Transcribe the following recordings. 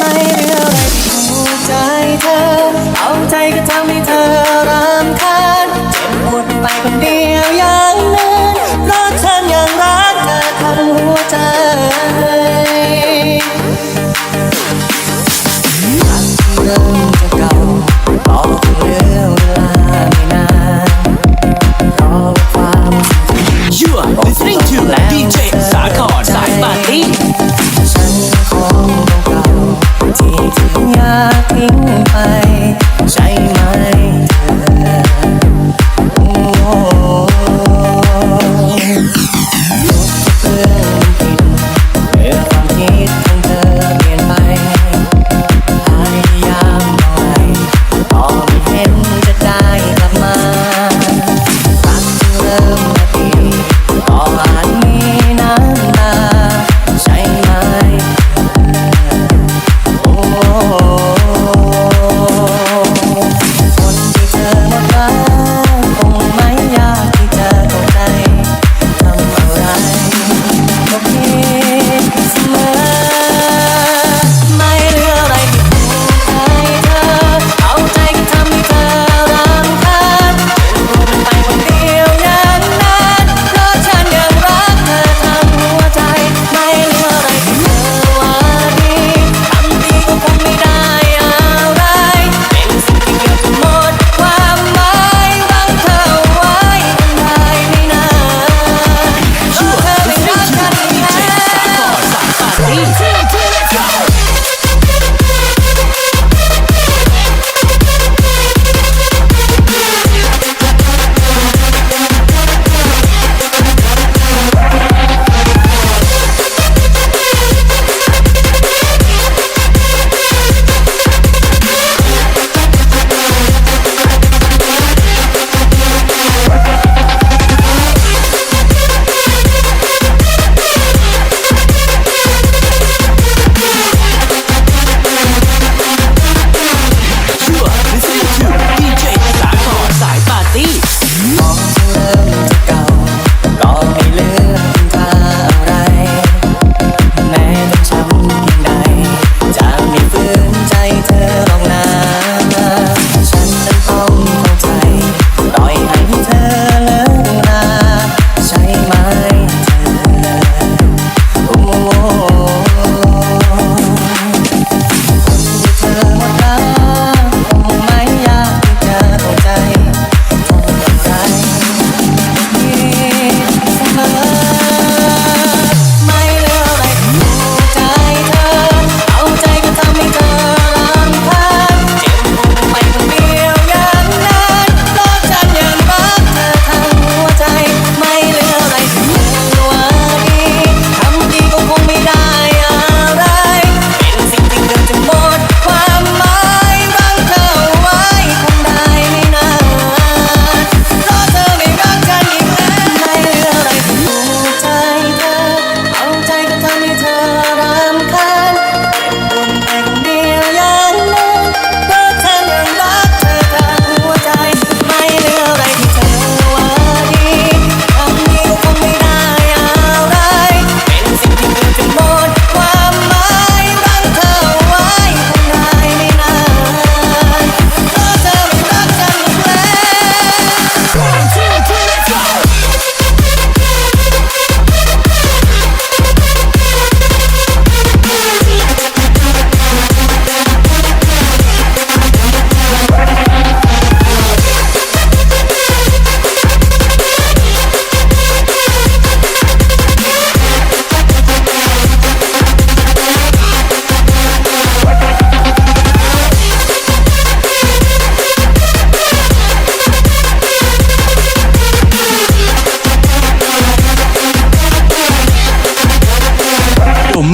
ไม่เรื่องอะไรถูกใจเธอ เอาใจก็ทำให้เธอรำคาญเจ็บปวดไปคนเดียวอย่างนั้นราะฉันยังรักเธอทั้งหัวใจรักเริ่จะเก่าบอเรื่องาวไม่นานเพราความ You are listening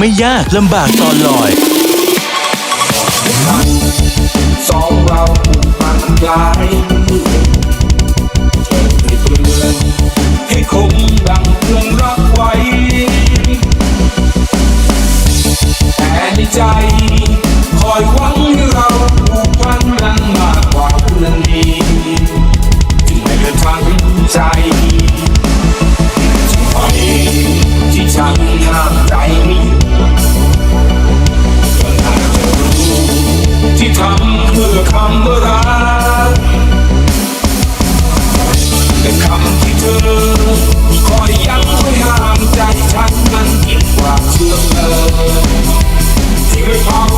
ไม่ยากลำบากตอนลอย สองเราผ่านไกลเธอไปเตือนให้คงดังเพื่องรักไว้แต่ในใจ คอยหวังให้เราผูกพันกันมากกว่าเพื่อนนี้จึงไม่เกิดทางใจที่ฉันห้ามใจไม่ home.